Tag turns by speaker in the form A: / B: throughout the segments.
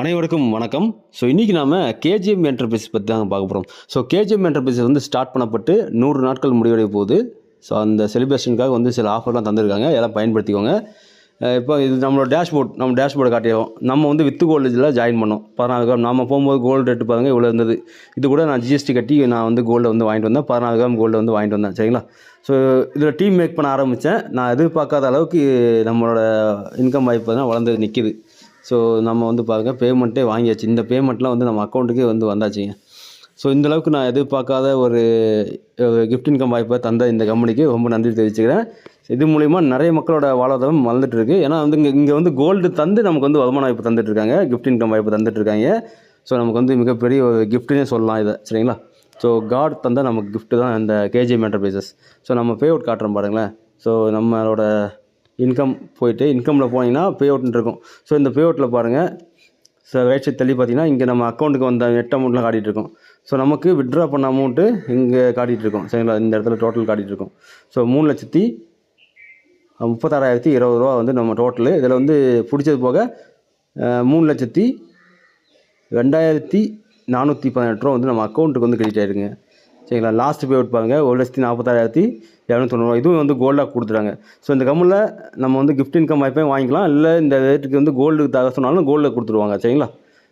A: அனைவருக்கும் வணக்கம். ஸோ இன்றைக்கி நாம் கேஜிஎம் என்டர்பிரைஸ் பற்றி தான் பார்க்க போகிறோம் ஸோ கேஜிஎம் என்டர்பிரைஸ் வந்து ஸ்டார்ட் பண்ணப்பட்டு நூறு நாட்கள் முடிவடைய போகுது. ஸோ அந்த செலிப்ரேஷனுக்காக வந்து சில ஆஃபர்லாம் தந்திருக்காங்க. எல்லாம் பயன்படுத்திக்கோங்க. இப்போ இது நம்மளோட டேஷ்போர்ட் நம்ம டேஷ்போர்டை காட்டியோம் நம்ம வந்து வித்து கோல்டில் ஜாயின் பண்ணோம். பதினாறு கிராம் நம்ம போகும்போது கோல்டு ரேட்டு பாருங்கள் இவ்வளோ இருந்தது. இது கூட நான் ஜிஎஸ்டி கட்டி நான் வந்து கோல்டை வந்து வாங்கிட்டு வந்தேன். பதினாறு கிராம் கோல்டு வந்து வாங்கிட்டு வந்தேன். சரிங்களா? ஸோ இதில் டீம் மேக் பண்ண ஆரம்பித்தேன் நான் எதிர்பார்க்காத அளவுக்கு நம்மளோட இன்கம் வாய்ப்பு தான் வளர்ந்து நிற்கிது ஸோ நம்ம வந்து பாருங்கள் பேமெண்ட்டே வாங்கியாச்சு. இந்த பேமெண்ட்லாம் வந்து நம்ம அக்கௌண்ட்டுக்கே வந்து வந்தாச்சுங்க. ஸோ இந்தளவுக்கு நான் எதிர்பார்க்காத ஒரு கிஃப்ட் இன்கம் வாய்ப்பை தந்த இந்த கம்பெனிக்கு ரொம்ப நன்றி தெரிவிச்சுக்கிறேன். இது மூலிமா நிறைய மக்களோட வாழ்வாதாரம் வளர்ந்துட்டு இருக்கு ஏன்னா வந்து இங்கே இங்கே வந்து கோல்டு தந்து நமக்கு வந்து வருமான வாய்ப்பு தந்துட்டு இருக்காங்க கிஃப்ட் இன்கம் வாய்ப்பு தந்துட்டுருக்காங்க. ஸோ நமக்கு வந்து மிகப்பெரிய ஒரு கிஃப்ட்டுனே சொல்லலாம் இதை. சரிங்களா? ஸோ காட் தந்தால் நமக்கு கிஃப்ட்டு தான் இந்த கேஜிஎம் என்டர்பிரைசஸ் ஸோ நம்ம பே அவுட் காட்டுறோம் பாருங்களேன். ஸோ நம்மளோட இன்கம் போயிட்டு இன்கமில் போனீங்கன்னா பே அவுட்னு இருக்கும். ஸோ இந்த பே அவுட்டில் பாருங்கள் ஸோ ரைட் சைட் தள்ளி பார்த்தீங்கன்னா இங்கே நம்ம அக்கௌண்ட்டுக்கு வந்த நெட் அமௌண்ட்லாம் காட்டிகிட்டு இருக்கோம். ஸோ நமக்கு விட்ரா பண்ண அமௌண்ட்டு இங்கே காட்டிகிட்ருக்கோம் சரிங்களா இந்த இடத்துல டோட்டல் காட்டிகிட்ருக்கோம் ஸோ மூணு லட்சத்தி முப்பத்தாறாயிரத்தி இருபது ரூபா வந்து நம்ம டோட்டலு இதில் வந்து பிடிச்சது போக மூணு லட்சத்தி ரெண்டாயிரத்தி நானூற்றி பதினெட்டு ரூபா வந்து நம்ம அக்கௌண்ட்டுக்கு வந்து கிரெடிட் ஆகிடுங்க சரிங்களா? லாஸ்ட் பே அவுட் பாருங்கள் ஒரு லட்சத்தி நாற்பத்தாயிரத்தி இரநூத்தொண்ணூறுவா இதுவும் வந்து கோல்டாக கொடுத்துட்டாங்க. ஸோ இந்த கம்மில் நம்ம வந்து கிஃப்ட் இன்கம் வாய்ப்பையும் வாங்கிக்கலாம். இல்லை இந்த ரேட்டுக்கு வந்து கோல்டு தர சொன்னாலும் கோல்டில் கொடுத்துருவாங்க. சரிங்களா?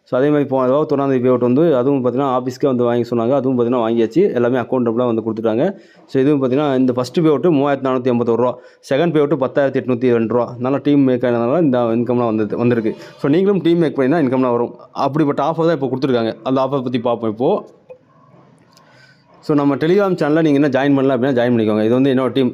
A: ஸோ அதே மாதிரி இப்போ அதாவது தொண்ணாந்தேதி பே அவுட் வந்து அதுவும் பார்த்தீங்கன்னா ஆஃபீஸ்க்கே வந்து வாங்கி சொன்னாங்க. அதுவும் பார்த்தீங்கன்னா வாங்கியாச்சு. எல்லாமே அக்கௌண்டபுளாக வந்து கொடுத்துட்டாங்க. ஸோ இதுவும் பார்த்தீங்கன்னா இந்த ஃபஸ்ட்டு பே அவுட்டு மூவாயிரத்தி நானூற்றி எண்பத்தொரு ரூபா. செகண்ட் பே அவுட்டு பத்தாயிரத்தி எட்நூற்றி ரெண்டு ரூபா. நல்லா டீம் மேக் ஆனதுனால இந்த இன்கம்லாம் வந்து வந்திருக்கு. ஸோ நீங்களும் டீம் மேக் பண்ணினா இன்கம்லாம் வரும். அப்படிப்பட்ட ஆஃபர் தான் இப்போ கொடுத்துருக்காங்க. அந்த ஆஃபர் பற்றி பார்ப்போம் இப்போது ஸோ நம்ம டெலிகிராம் சேனலில் நீங்கள் என்ன ஜாயின் பண்ணல அப்படின்னா ஜாயின் பண்ணிக்கோங்க. இது வந்து என்னோட team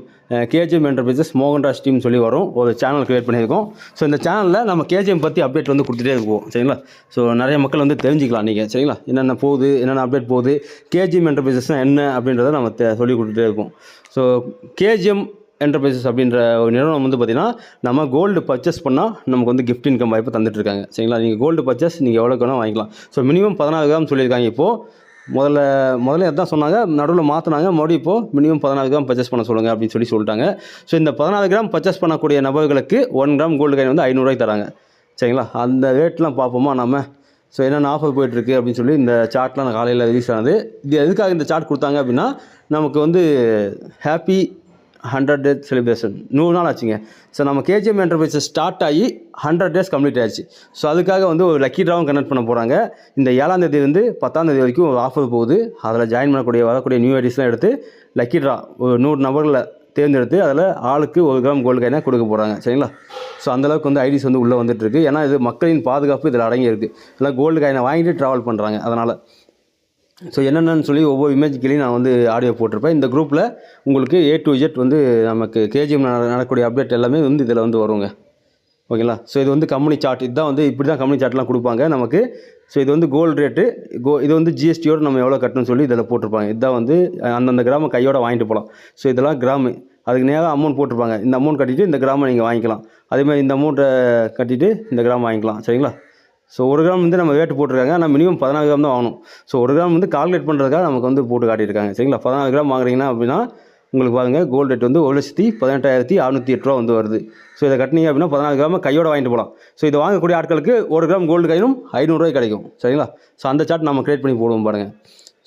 A: KGM enterprises Mohanraj team சொல்லி வரும். ஒரு சேனல் க்ரியேட் பண்ணியிருக்கோம். ஸோ இந்த சேனலில் நம்ம கேஜிஎம் பற்றி அப்டேட் வந்து கொடுத்துட்டே இருக்கும் சரிங்களா? ஸோ நிறைய மக்கள் வந்து தெரிஞ்சுக்கலாம் நீங்கள் சரிங்களா? என்னென்ன போகுது என்னென்ன அப்டேட் போகுது கேஜிஎம் என்டர்பிரைசஸ்னால் என்ன அப்படின்றத நம்ம தெ- சொல்லி கொடுத்துட்டே இருக்கோம் ஸோ கேஜிஎம் என்டர்பிரைசஸ் அப்படின்ற ஒரு நிறுவனம் வந்து பார்த்திங்கன்னா நம்ம கோல்டு பர்ச்சேஸ் பண்ணால் நமக்கு வந்து கிஃப்ட் இன்கம் வாய்ப்பு தந்துட்டு இருக்காங்க. சரிங்களா? நீங்கள் கோல்டு பர்ச்சேஸ் நீங்கள் எவ்வளோக்கு வேணால் வாங்கிக்கலாம். ஸோ மினிமம் பதினாலு கிராம் சொல்லியிருக்காங்க இப்போது முதல்ல முதல்ல அதான் சொன்னாங்க? நடுவில் மாற்றினாங்க மறுபடியும் இப்போது மினிமம் பதினாறு கிராம் பர்ச்சேஸ் பண்ண சொல்லுங்கள் அப்படின்னு சொல்லி சொல்லிட்டாங்க. ஸோ இந்த பதினாறு கிராம் பர்ச்சேஸ் பண்ணக்கூடிய நபர்களுக்கு ஒன் கிராம் கோல்டு காயின் வந்து ஐநூறுரூவாய்க்கு தராங்க. சரிங்களா? அந்த ரேட்லாம் பார்ப்போமா நம்ம ஸோ என்னென்ன ஆஃபர் போயிட்டுருக்கு அப்படின்னு சொல்லி இந்த சார்ட்லாம் நான் காலையில் ரிலீஸ் ஆனது. இது எதுக்காக இந்த சார்ட் கொடுத்தாங்க அப்படின்னா நமக்கு வந்து ஹாப்பி ஹண்ட்ரட் டேஸ் செலிப்ரேஷன் நூறு நாள் ஆச்சுங்க. ஸோ நம்ம கேஜிஎம் என்டர்பிரைஸஸ் ஸ்டார்ட் ஆகி ஹண்ட்ரட் டேஸ் கம்ப்ளீட் ஆயிடுச்சு. ஸோ அதுக்காக வந்து ஒரு லக்கி ட்ராவும் கனெக்ட் பண்ண போகிறாங்க இந்த ஏழாம் தேதி வந்து பத்தாம் தேதி வரைக்கும் ஒரு ஆஃபர் போகுது. அதில் ஜாயின் பண்ணக்கூடிய வரக்கூடிய நியூ ஐடிஸ்லாம் எடுத்து லக்கி ட்ரா ஒரு நூறு நபர்களை தேர்ந்தெடுத்து அதில் ஆளுக்கு ஒரு கிராம் கோல்டு கைனாக கொடுக்க போகிறாங்க சரிங்களா? ஸோ அந்தளவுக்கு வந்து ஐடிஸ் வந்து உள்ளே வந்துட்டுருக்கு ஏன்னா இது மக்களின் பாதுகாப்பு இதில் அடங்கி இருக்குது கோல்டு காயினை வாங்கிட்டு ட்ராவல் பண்ணுறாங்க அதனால் ஸோ என்னென்னு சொல்லி ஒவ்வொரு இமேஜ்களையும் நான் வந்து ஆடியோ போட்டிருப்பேன். இந்த குரூப்பில் உங்களுக்கு ஏ டு இஜெட் வந்து நமக்கு கேஜிஎம் நடக்கக்கூடிய அப்டேட் எல்லாமே வந்து இதில் வந்து வருங்க. ஓகேங்களா ஸோ இது வந்து கம்பெனி சார்ட் இதுதான் வந்து இப்படி தான் கம்பெனி சார்ட்லாம் கொடுப்பாங்க நமக்கு. ஸோ இது வந்து கோல்டு ரேட்டு கோ இது வந்து ஜிஎஸ்டியோடு நம்ம எவ்வளோ கட்டணும்னு சொல்லி இதில் போட்டிருப்பாங்க. இதுதான் வந்து அந்தந்த கிராம கையோட வாங்கிட்டு போகலாம் ஸோ இதெல்லாம் கிராமு அதுக்கு நேராக அமௌண்ட் போட்டிருப்பாங்க. இந்த அமௌண்ட் கட்டிவிட்டு இந்த கிராமம் நீங்கள் வாங்கிக்கலாம். அதேமாதிரி இந்த அமௌண்ட்டை கட்டிவிட்டு இந்த கிராமம் வாங்கிக்கலாம். சரிங்களா? ஸோ ஒரு கிராம் வந்து நம்ம ரேட்டு போட்டிருக்காங்க. ஆனால் மினிமம் பதினாறு கிராம் தான் வாங்கணும். ஸோ ஒரு கிராம் வந்து கால்குலேட் பண்ணுறதுக்காக நமக்கு வந்து போட்டு காட்டியிருக்காங்க. சரிங்களா? பதினாறு கிராம் வாங்குறீங்கன்னா அப்படின்னா உங்களுக்கு பாருங்கள் கோல்டு ரேட் வந்து ஒரு லட்சத்தி பதினெட்டாயிரத்தி அறுநூற்றி எட்டு ரூபா வந்து வருது. ஸோ இதை கட்டினீங்க அப்படின்னா பதினாலு கிராம் கையோட வாங்கிட்டு போகலாம். ஸோ இதை வாங்கக்கூடிய ஆட்களுக்கு ஒரு கிராம் கோல்டு கையிலும் ஐநூறுரூவாய் கிடைக்கும். சரிங்களா? ஸோ அந்த சார்ட் நம்ம கிரியேட் பண்ணி போடுவோம் பாருங்கள்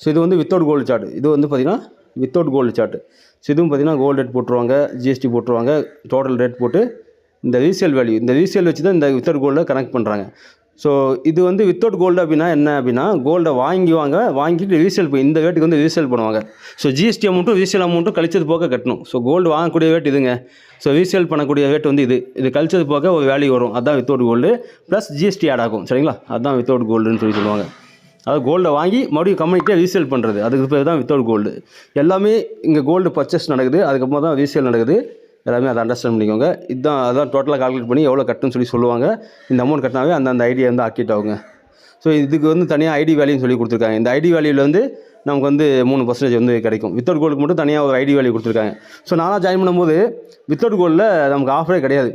A: ஸோ இது வந்து வித்தவுட் கோல்டு சார்ட் இது வந்து பார்த்திங்கன்னா வித்தவுட் கோல்டு சார்ட் ஸோ இதுவும் பார்த்திங்கன்னா கோல்டு ரேட் போட்டுருவாங்க ஜிஎஸ்டி போட்டுருவாங்க டோட்டல் ரேட் போட்டு இந்த ரீசேல் வேல்யூ இந்த ரீசேல் வச்சு தான் இந்த வித்தவுட் கோல்டை கனெக்ட் பண்ணுறாங்க ஸோ இது வந்து வித்தவுட் கோல்டு அப்படின்னா என்ன அப்படின்னா கோல்டை வாங்கிவாங்க வாங்கிட்டு ரீசேல் இந்த ரேட்டுக்கு வந்து ரீசேல் பண்ணுவாங்க. ஸோ ஜிஎஸ்டி அமௌண்ட்டும் ரீசேல் அமௌண்ட்டும் கழிச்சது போக கட்டணும். ஸோ கோல்டு வாங்கக்கூடிய ரேட் இதுங்க. ஸோ ரீசேல் பண்ணக்கூடிய ரேட் வந்து இது. இது கழிச்சது போக ஒரு வேல்யூ வரும். அதான் without gold plus GST add ஆகும். சரிங்களா? அதான் வித்தவுட் கோல்டுன்னு சொல்லி சொல்லுவாங்க. அதாவது கோல்டை வாங்கி மறுபடியும் கம்பெனிக்கே ரீசேல் பண்ணுறது அதுக்கு பேர் தான் வித்தவுட் கோல்டு எல்லாமே இங்கே கோல்டு பர்ச்சேஸ் நடக்குது. அதுக்கப்புறம் தான் ரீசேல் நடக்குது. எல்லாமே அதை அண்டர்ஸ்டாண்ட் பண்ணிக்கோங்க. இதுதான் அதான் டோட்டலாக கால்குலேட் பண்ணி எவ்வளோ கட்டுன்னு சொல்லி சொல்லுவாங்க. இந்த அமௌண்ட் கட்டினாவே அந்த அந்த ஐடியா வந்து ஆக்கிட் ஆகுங்க. ஸோ இதுக்கு வந்து தனியாக ஐடி வேல்யூன்னு சொல்லி கொடுத்துருக்காங்க. இந்த ஐடி வேல்யூவில் வந்து நமக்கு வந்து மூணு பர்சன்டேஜ் வந்து கிடைக்கும். வித்தவுட் கோல்டுக்கு மட்டும் தனியாக ஒரு ஐடி வேல்யூ கொடுத்துருக்காங்க. ஸோ நானாக ஜாயின் பண்ணும்போது வித்தவுட் கோல்டில் நமக்கு ஆஃபரே கிடையாது.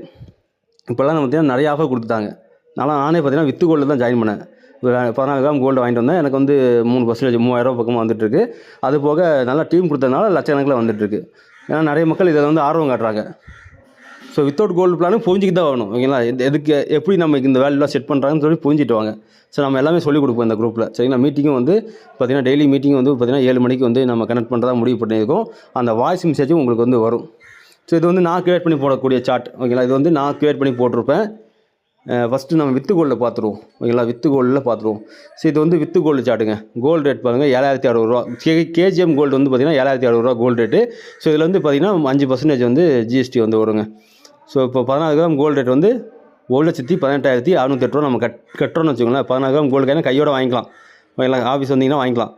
A: இப்போல்லாம் நம்ம பார்த்தீங்கன்னா நிறைய ஆஃபர் கொடுத்துட்டாங்க. நான் நானே பார்த்தீங்கன்னா வித்து கோல்டில் தான் ஜாயின் பண்ணேன். ஒரு கிராம் கோல்டு வாங்கிட்டு வந்தேன். எனக்கு வந்து மூணு பர்சன்டேஜ் மூவாயிரம் பக்கமாக வந்துட்டுருக்கு அது போக நல்லா டீம் கொடுத்ததுனால லட்சக்கணக்கில் வந்துட்டுருக்கு ஏன்னா நிறைய மக்கள் இதில் வந்து ஆர்வம் காட்டுறாங்க. ஸோ வித்தவுட் கோல்டு பிளானும் புரிஞ்சிக்கிட்டு தான் வரணும் ஓகேங்களா எதுக்கு எப்படி நம்ம இந்த வேல்யூலாம் செட் பண்ணுறாங்கன்னு சொல்லி புரிஞ்சுட்டு வாங்க. ஸோ நம்ம எல்லாமே சொல்லிக் கொடுப்போம் இந்த குரூப்பில் சரிங்களா? மீட்டிங்கும் வந்து பார்த்தீங்கன்னா டெய்லி மீட்டிங் வந்து பார்த்திங்கன்னா ஏழு மணிக்கு வந்து நம்ம கனெக்ட் பண்ணுறதா முடிவு பண்ணியிருக்கோம். அந்த வாய்ஸ் மெசேஜும் உங்களுக்கு வந்து வரும். ஸோ இது வந்து நான் க்ரியேட் பண்ணி போடக்கூடிய சார்ட் ஓகேங்களா இது வந்து நான் க்ரியேட் பண்ணி போட்டிருப்பேன். ஃபஸ்ட்டு நம்ம வித்து கோல்டில் பார்த்துருவோம். ஓகேங்களா? வித்து கோல்டில் பார்த்துருவோம். ஸோ இது வந்து வித்து கோல்டு சாட்டுங்க கோல்டு ரேட் பாருங்கள் ஏழாயிரத்தி அறுபதுரூவா கே கேஜிஎம் கோல்டு வந்து பார்த்திங்கன்னா ஏழாயிரத்தி அறுபதுரூவா கோல்டு ரேட்டு ஸோ இதில் வந்து பார்த்திங்கன்னா அஞ்சு பர்சன்டேஜ் வந்து ஜிஎஸ்டி வந்து வருங்க. ஸோ இப்போ பதினாறு கிராம் கோல்டு ரேட் வந்து ஒரு லட்சத்தி பதினெட்டாயிரத்தி அறுநூத்தெட்டு ரூபா நம்ம கட் கட்டுறோம்னு வச்சுக்கோங்களேன். பதினாறு கிராம் கோல்டு காயின் கையோட வாங்கிக்கலாம். ஓகேங்களா? ஆஃபீஸ் வந்தீங்கன்னா வாங்கிக்கலாம்.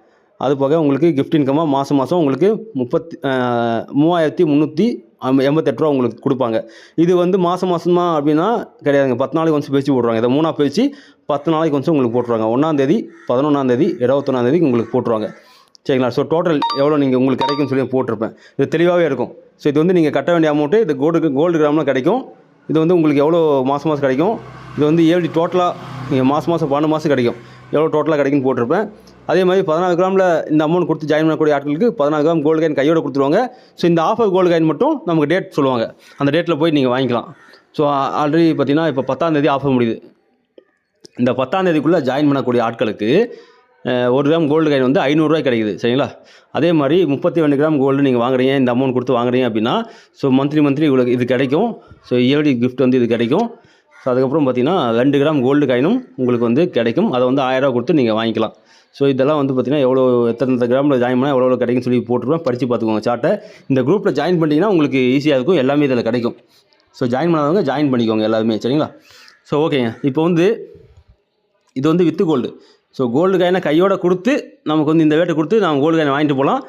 A: அது போக உங்களுக்கு கிஃப்ட் இன்கமாக மாதம் மாதம் உங்களுக்கு முப்பத்தி மூவாயிரத்தி முந்நூற்றி எண்பத்தெட்டு ரூபா உங்களுக்கு கொடுப்பாங்க. இது வந்து மாதம் மாதமா அப்படின்னா கிடையாதுங்க. பத்து நாளைக்கு கொஞ்சம் பேச்சு போடுறாங்க இதை மூணாக பேச்சு பத்து நாளைக்கு கொஞ்சம் உங்களுக்கு போட்டுருவாங்க. ஒன்றாந்தேதி பதினொன்றாந்தேதி இருபத்தொன்னாந்தேதி உங்களுக்கு போட்டுருவாங்க. சரிங்களா? ஸோ டோட்டல் எவ்வளோ நீங்கள் உங்களுக்கு கிடைக்கும்னு சொல்லி போட்டிருப்பேன். இது தெளிவாகவே இருக்கும். ஸோ இது வந்து நீங்கள் கட்ட வேண்டிய அமௌண்ட்டு இது கோல்டு கோல்டு கிராமில் கிடைக்கும். இது வந்து உங்களுக்கு எவ்வளோ மாதம் மாதம் கிடைக்கும்? இது வந்து ஏழு டோட்டலாக நீங்கள் மாதம் மாதம் பன்னெண்டு மாதம் கிடைக்கும். எவ்வளோ டோட்டலாக கிடைக்குன்னு போட்டிருப்பேன். அதே மாதிரி பதினாறு கிராமில் இந்த அமௌண்ட் கொடுத்து ஜாயின் பண்ணக்கூடிய ஆட்களுக்கு பதினாறு கிராம் கோல்டு காயின் கையோட கொடுத்துருவாங்க. ஸோ இந்த ஆஃபர் கோல்டு காயின் மட்டும் நமக்கு டேட் சொல்லுவாங்க. அந்த டேட்டில் போய் நீங்கள் வாங்கிக்கலாம். ஸோ ஆல்ரெடி பார்த்தீங்கன்னா இப்போ பத்தாந்தேதி ஆஃபர் முடியுது. இந்த பத்தாம் தேதிக்குள்ளே ஜாயின் பண்ணக்கூடிய ஆட்களுக்கு ஒரு கிராம் கோல்டு காயின் வந்து ஐநூறுரூவா கிடைக்குது. சரிங்களா? அதே மாதிரி முப்பத்தி ரெண்டு கிராம் கோல்டு நீங்கள் வாங்குறீங்க இந்த அமௌண்ட் கொடுத்து வாங்குறீங்க அப்படின்னா ஸோ மந்த்லி மந்த்லி உங்களுக்கு இது கிடைக்கும். ஸோ இயர்லி கிஃப்ட் வந்து இது கிடைக்கும். ஸோ அதுக்கப்புறம் பார்த்தீங்கன்னா ரெண்டு கிராம் கோல்டு காயினும் உங்களுக்கு வந்து கிடைக்கும். அதை வந்து ஆயிரரூவா கொடுத்து நீங்கள் வாங்கிக்கலாம். ஸோ இதெல்லாம் வந்து பார்த்தீங்கன்னா எவ்வளோ எத்தனை கிராமில் ஜாயின் பண்ணால் எவ்வளோ எவ்வளோ கிடைக்குன்னு சொல்லி போட்டுருவேன் படித்து பார்த்துக்கோங்க சார்ட்டை இந்த குரூப்பில் ஜாயின் பண்ணிட்டீங்கன்னா உங்களுக்கு ஈஸியாக இருக்கும். எல்லாமே இதில் கிடைக்கும். ஸோ ஜாயின் பண்ணாதவங்க ஜாயின் பண்ணிக்கோங்க எல்லாருமே. சரிங்களா? ஸோ ஓகேங்க இப்போ வந்து இது வந்து வித்து கோல்டு ஸோ கோல்டு காயினை கையோட கொடுத்து நமக்கு வந்து இந்த வேட்டை கொடுத்து நம்ம கோல்டு காயினை வாங்கிட்டு போகலாம்.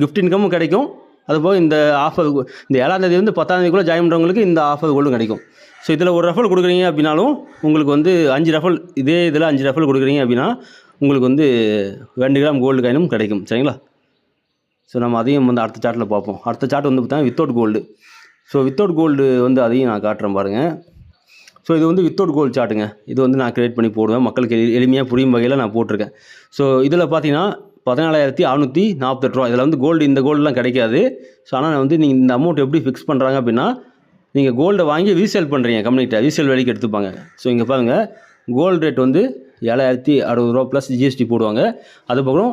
A: கிஃப்ட் இன்கமும் கிடைக்கும். அதுபோக இந்த ஆஃபர் இந்த ஏழாம் தேதி வந்து பத்தாம் தேதிக்குள்ளே ஜாயின் பண்ணுறவங்களுக்கு இந்த ஆஃபர் கோல்டும் கிடைக்கும். ஸோ இதில் ஒரு ரஃபல் கொடுக்குறீங்க அப்படின்னாலும் உங்களுக்கு வந்து அஞ்சு ரஃபல் இதே இதில் அஞ்சு ரஃபல் கொடுக்குறீங்க அப்படின்னா உங்களுக்கு வந்து ரெண்டு கிராம் கோல்டு காயினும் கிடைக்கும் சரிங்களா? ஸோ நம்ம அதையும் வந்து அடுத்த சார்ட்டில் பார்ப்போம். அடுத்த சார்ட் வந்து பார்த்தீங்கன்னா without gold so without gold வந்து அதையும் நான் காட்டுறேன் பாருங்கள் ஸோ இது வந்து வித்தவுட் கோல்டு சார்ட்டுங்க இது வந்து நான் கிரியேட் பண்ணி போடுவேன். மக்களுக்கு எளி எளிமையாக புரியும் வகையில் நான் போட்டிருக்கேன். ஸோ இதில் பார்த்தீங்கன்னா பதினாலாயிரத்தி அறநூற்றி நாற்பத்தெட்டு ரூபா. இதில் வந்து கோல்டு இந்த கோல்டுலாம் கிடைக்காது. ஸோ ஆனால் வந்து நீங்கள் இந்த அமௌண்ட் எப்படி ஃபிக்ஸ் பண்ணுறாங்க அப்படின்னா நீங்கள் கோல்டை வாங்கி ரீசேல் பண்ணுறீங்க கம்பெனிகிட்ட ரீசேல் வேலைக்கு எடுத்துப்பாங்க. ஸோ இங்கே பாருங்கள் கோல்டு ரேட் வந்து ஏழாயிரத்தி அறுபது ரூபா ப்ளஸ் ஜிஎஸ்டி போடுவாங்க. அதுக்கப்புறம்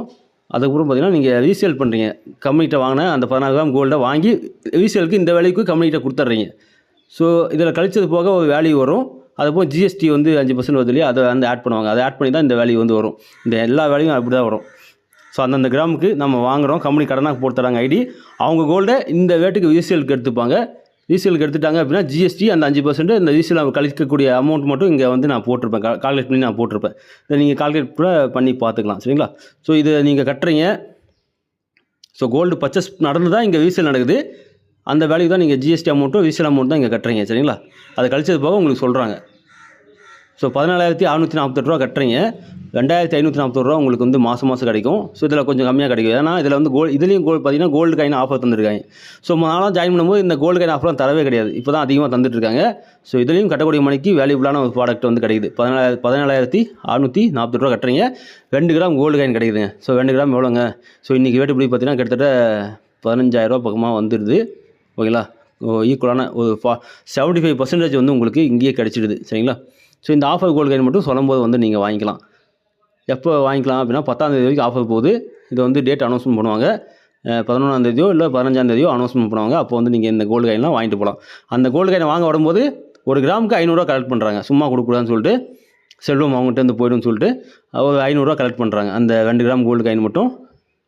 A: அதுக்கப்புறம் பார்த்தீங்கன்னா நீங்கள் ரீசேல் பண்ணுறீங்க கம்பெனிகிட்ட வாங்கின அந்த பதினாறு கிராம் கோல்டை வாங்கி ரீசேலுக்கு இந்த வேலைக்கு கம்பெனிகிட்ட கொடுத்துட்றீங்க. ஸோ இதில் கழிச்சது போக ஒரு வேல்யூ வரும். அது ஜிஎஸ்டி வந்து அஞ்சு பர்சன்ட் வருது இல்லையா? அதை வந்து ஆட் பண்ணுவாங்க. அதை ஆட் பண்ணி தான் இந்த வேல்யூ வந்து வரும். இந்த எல்லா வேலையும் அப்படி தான் வரும். ஸோ அந்தந்த கிராமுக்கு நம்ம வாங்குகிறோம் கம்பெனி கடனாக போட்டு தராங்க ஐடி அவங்க கோல்டை இந்த வேட்டுக்கு ரீசேலுக்கு எடுத்துப்பாங்க. ரீசேலுக்கு எடுத்துட்டாங்க அப்படின்னா ஜிஎஸ்டி அந்த அஞ்சு பர்சன்ட் இந்த ரீசேல் அவங்க கழிக்கக்கூடிய அமௌண்ட் மட்டும் இங்கே வந்து நான் போட்டிருப்பேன். கால்குலேட் பண்ணி நான் போட்டிருப்பேன். இதை நீங்கள் கால்குலேட் கூட பண்ணி பார்த்துக்கலாம். சரிங்களா? ஸோ இதை நீங்கள் கட்டுறீங்க. ஸோ கோல்டு பர்ச்சேஸ் நடந்து தான் இங்கே ரீசேல் நடக்குது. அந்த வேலைக்கு தான் நீங்கள் ஜிஎஸ்டி அமௌண்ட்டும் ரீசேல் அமௌண்ட் தான் இங்கே கட்டுறீங்க. சரிங்களா? அதை கழிச்சது போக உங்களுக்கு சொல்கிறாங்க ஸோ பதினாலாயிரத்தி அறநூற்றி நாற்பத்தெட்டு ரூபா கட்டுறீங்க. ரெண்டாயிரத்தி ஐநூற்றி நாற்பது ரூபா உங்களுக்கு வந்து மாதம் மாதம் கிடைக்கும். ஸோ இதில் கொஞ்சம் கம்மியாக கிடைக்கும். ஏன்னா இதில் வந்து கோல் இதுலேயும் கோல் பார்த்தீங்கன்னா கோல்டு காயின் ஆஃபர் தந்துருக்காங்க. ஸோ நாளாக ஜாயின் பண்ணும்போது இந்த கோல்டு காயின் ஆஃபர்லாம் தரவே கிடையாது. இப்போ தான் அதிகமாக தந்துட்டுருக்காங்க. ஸோ இதுலேயும் கட்டக்கூடிய மணிக்கு வேல்யூபிளான ஒரு ப்ராடக்ட் வந்து கிடைக்குது. பதினாலாயிரத்தி பதினாலாயிரத்தி அறநூற்றி நாற்பது ரூபா கட்டுறீங்க. ரெண்டு கிராம் கோல்டு காயின் கிடைக்குதுங்க. ஸோ ரெண்டு கிராம் எவ்வளோங்க? ஸோ இன்றைக்கி வேட்டு இப்படி பார்த்தீங்கன்னா கிட்டத்தட்ட பதினஞ்சாயிரரூபா பக்கமாக வந்துடுது. ஓகேங்களா? ஈக்குவலான ஒரு ஃபா செவன்ட்டி ஃபைவ் பர்சன்டேஜ் வந்து உங்களுக்கு இங்கேயே கிடச்சிடுது. சரிங்களா? ஸோ இந்த ஆஃபர் கோல்டு கைன் மட்டும் சொல்லும்போது வந்து நீங்கள் வாங்கிக்கலாம். எப்போ வாங்கிக்கலாம் அப்படின்னா பத்தாந்தேதி வரைக்கும் ஆஃபர் போகுது. இது வந்து டேட் அனௌன்ஸ்மெண்ட் பண்ணுவாங்க. பதினொன்றாந்தேதியோ இல்லை பதினஞ்சாந்தேதியோ அனௌன்ஸ்மெண்ட் பண்ணுவாங்க. அப்போ வந்து நீங்கள் இந்த கோல்டு காயின்லாம் வாங்கிட்டு போகலாம். அந்த கோல்டு காயின் வாங்க வரும்போது ஒரு கிராமுக்கு ஐநூறுரூவா கலெக்ட் பண்ணுறாங்க சும்மா கொடுக்கூடாதுன்னு சொல்லிட்டு செல்வம் அவங்ககிட்ட இருந்து போய்டும்னு சொல்லிட்டு ஒரு ஐநூறுரூவா கலெக்ட் பண்ணுறாங்க அந்த ரெண்டு கிராம் கோல்டு காயின் மட்டும்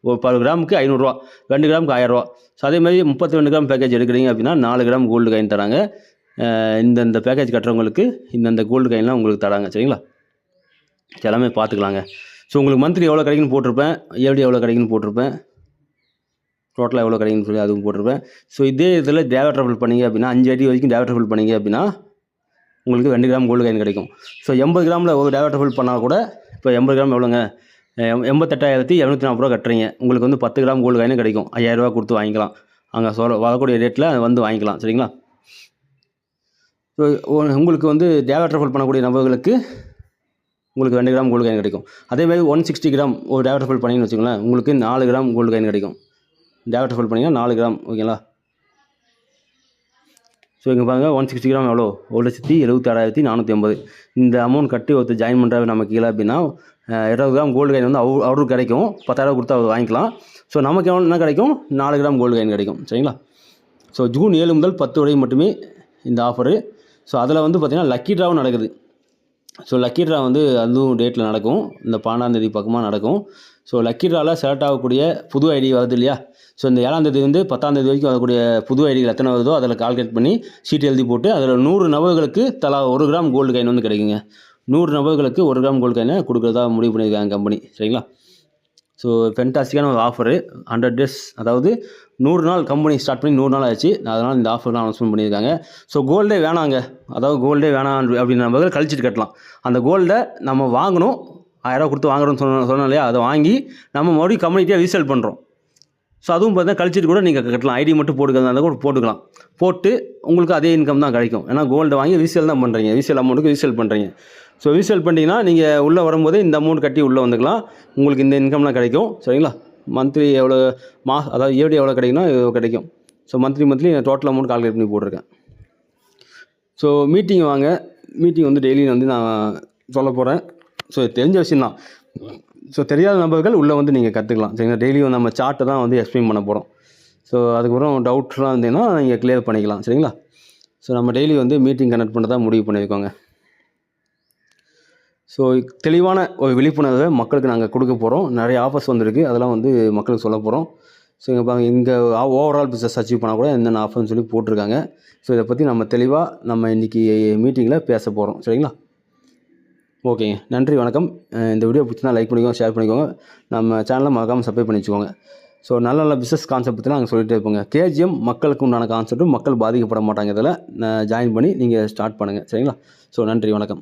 A: ஒரு பத்து கிராமுக்கு ஐநூறுரூவா ரெண்டு கிராமுக்கு ஆயிரரூவா ஸோ அதே மாதிரி முப்பத்தி ரெண்டு கிராம் பேக்கேஜ் எடுக்கிறீங்க அப்படின்னா நாலு கிராம் கோல்டு காயின் தராங்க. இந்தந்த பேக்கேஜ் கட்டுறவங்களுக்கு இந்தந்த கோல்டு காயின்லாம் உங்களுக்கு தராங்க. சரிங்களா? எல்லாமே பார்த்துக்கலாங்க. ஸோ உங்களுக்கு மந்த்லி எவ்வளோ கிடைக்குன்னு போட்டிருப்பேன். ஏடி எவ்வளோ கிடைக்குன்னு போட்டிருப்பேன். டோட்டலாக எவ்வளோ கிடைக்குன்னு சொல்லி அதுவும் போட்டிருப்பேன். ஸோ இதே இதில் டேவா ட்ரபிள் பண்ணீங்க அப்படின்னா அஞ்சு அடி வரைக்கும் டேவா ட்ரபிள் பண்ணீங்க அப்படின்னா உங்களுக்கு ரெண்டு கிராம் கோல்டு காயின் கிடைக்கும். ஸோ எண்பது கிராமில் ஒரு டேவா ட்ரபிள் பண்ணால் கூட இப்போ எண்பது கிராம் எவ்வளோங்க எண்பத்தெட்டாயிரத்தி இரநூத்தி நாற்பது ரூபா கட்டுறீங்க. உங்களுக்கு வந்து பத்து கிராம் கோல்டு காயினும் கிடைக்கும். ஐயாயிரரூபா கொடுத்து வாங்கிக்கலாம். அங்கே சொல்ல வரக்கூடிய ரேட்டில் வந்து வாங்கிக்கலாம். சரிங்களா? ஸோ உங்களுக்கு வந்து டேவா ட்ரபிள் பண்ணக்கூடிய நபர்களுக்கு உங்களுக்கு ரெண்டு கிராம் கோல்டு காயின் கிடைக்கும். அதே மாதிரி ஒன் சிக்ஸ்டி கிராம் ஒரு டேவா ட்ரபிள் பண்ணிங்கன்னு வச்சுக்கோங்களேன் உங்களுக்கு நாலு கிராம் கோல்டு காயின் கிடைக்கும். டேவா ட்ரபிள் பண்ணிங்கன்னா நாலு கிராம் ஓகேங்களா? ஸோ இங்கே பாருங்கள் ஒன் சிக்ஸ்டி கிராம் எவ்வளோ? ஒரு லட்சத்தி எழுபத்தாறாயிரத்தி நானூற்றி ஐம்பது. இந்த அமௌண்ட் கட்டி ஒருத்தர் ஜாயின் பண்ணுறாரு நமக்கு இல்லை அப்படின்னா இருபது கிராம் கோல்டு காயின் வந்து அவரு அவருக்கு கிடைக்கும். பத்தாயிரம் கொடுத்து அவர் வாங்கிக்கலாம். ஸோ நமக்கு எவ்வளோ என்ன கிடைக்கும்? நாலு கிராம் கோல்டு காயின் கிடைக்கும். சரிங்களா? ஸோ ஜூன் ஏழு முதல் பத்து வரை மட்டுமே இந்த ஆஃபரு ஸோ அதில் வந்து பார்த்திங்கன்னா லக்கி ட்ராவும் நடக்குது. ஸோ லக்கி ட்ரா வந்து அதுவும் டேட்டில் நடக்கும். இந்த பன்னெண்டாந்தேதி பக்கமாக நடக்கும். ஸோ லக்கி ட்ராவில் செலக்ட் ஆகக்கூடிய புது ஐடி வருது இல்லையா? ஸோ இந்த ஏழாந்தேதி வந்து பத்தாந்தேதி வரைக்கும் வரக்கூடிய புது ஐடிகள் எத்தனை வருதோ அதில் கால்குலேட் பண்ணி சீட் எழுதி போட்டு அதில் நூறு நபர்களுக்கு தலா ஒரு கிராம் கோல்டு காயின் வந்து கிடைக்குங்க. நூறு நபர்களுக்கு ஒரு கிராம் கோல்டு காயினை கொடுக்குறதா முடிவு பண்ணியிருக்காங்க கம்பெனி சரிங்களா? ஸோ ஃபென்டாஸ்டிக்கான ஒரு ஆஃபரு ஹண்ட்ரட் டேஸ் அதாவது நூறு நாள் கம்பெனி ஸ்டார்ட் பண்ணி நூறு நாள் ஆச்சு. அதனால் இந்த ஆஃபர்லாம் அனௌன்ஸ்மெண்ட் பண்ணியிருக்காங்க. ஸோ கோல்டே வேணாங்க. அதாவது கோல்டே வேணாம் அப்படின்னு நம்ம கழிச்சிட்டு கட்டலாம். அந்த கோல்டை நம்ம வாங்கணும். ஆயிரரூவா கொடுத்து வாங்குறோம்னு சொன்ன சொன்னோம் இல்லையா? அதை வாங்கி நம்ம மறுபடியும் கம்யூனிட்டியாக ரீசேல் பண்ணுறோம் ஸோ அதுவும் பார்த்தீங்கன்னா கழிச்சிட்டு கூட நீங்கள் கட்டலாம். ஐடி மட்டும் போட்டுக்கிறதா கூட போட்டுக்கலாம். போட்டு உங்களுக்கு அதே இன்கம் தான் கிடைக்கும். ஏன்னா கோல்டை வாங்கி ரீசேல் தான் பண்ணுறீங்க ரீசேல் அமௌண்ட்டுக்கு ரீசேல் பண்ணுறீங்க ஸோ ரீசேல் பண்ணிட்டீங்கன்னா நீங்கள் உள்ளே வரும்போதே இந்த அமௌண்ட் கட்டி உள்ளே வந்துக்கலாம். உங்களுக்கு இந்த இன்கம்லாம் கிடைக்கும். சரிங்களா? மந்த்லி எவ்வளோ மா அதாவது ஏடி எவ்வளோ கிடைக்குன்னா இவ்வளோ கிடைக்கும். So monthly monthly total amount calculate பண்ணி போட்டிருக்கேன். ஸோ மீட்டிங் வாங்க. மீட்டிங் வந்து டெய்லி வந்து நான் சொல்ல போகிறேன் ஸோ தெரிஞ்ச விஷயம் தான் ஸோ தெரியாத நபர்கள் உள்ளே வந்து நீங்கள் கற்றுக்கலாம் சரிங்களா? டெய்லியும் நம்ம சார்ட்டை தான் வந்து எக்ஸ்பிளைன் பண்ண போகிறோம் ஸோ அதுக்கப்புறம் டவுட்லாம் இருந்தீங்கன்னா நீங்கள் கிளியர் பண்ணிக்கலாம். சரிங்களா? ஸோ நம்ம டெய்லி வந்து மீட்டிங் கனெக்ட் பண்ண முடிவு பண்ணியிருக்கோங்க. ஸோ தெளிவான ஒரு விழிப்புணர்வை மக்களுக்கு நாங்கள் கொடுக்க போகிறோம் நிறைய ஆஃபர்ஸ் வந்திருக்கு. அதெல்லாம் வந்து மக்களுக்கு சொல்ல போகிறோம் ஸோ இங்கே பாருங்கள் இங்கே ஓவரால் பிஸ்னஸ் அச்சீவ் பண்ணால் கூட என்னென்ன ஆஃபர்னு சொல்லி போட்டிருக்காங்க. ஸோ இதை பற்றி நம்ம தெளிவாக நம்ம இன்றைக்கி மீட்டிங்கில் பேச போகிறோம் சரிங்களா? ஓகேங்க நன்றி வணக்கம். இந்த வீடியோ பிடிச்சினா லைக் பண்ணிக்கோங்க ஷேர் பண்ணிக்கோங்க. நம்ம சேனலை மறக்காமல் சப்ஸ்கிரைப் பண்ணி வச்சுக்கோங்க ஸோ நல்ல நல்ல பிஸ்னஸ் கான்செப்ட் பற்றி நாங்கள் சொல்லிட்டே இருப்போங்க. கேஜிஎம் மக்களுக்கு உண்டான கான்செப்ட்டும் மக்கள் பாதிக்கப்பட மாட்டாங்க இதில். ஜாயின் பண்ணி நீங்கள் ஸ்டார்ட் பண்ணுங்கள் சரிங்களா? ஸோ நன்றி வணக்கம்.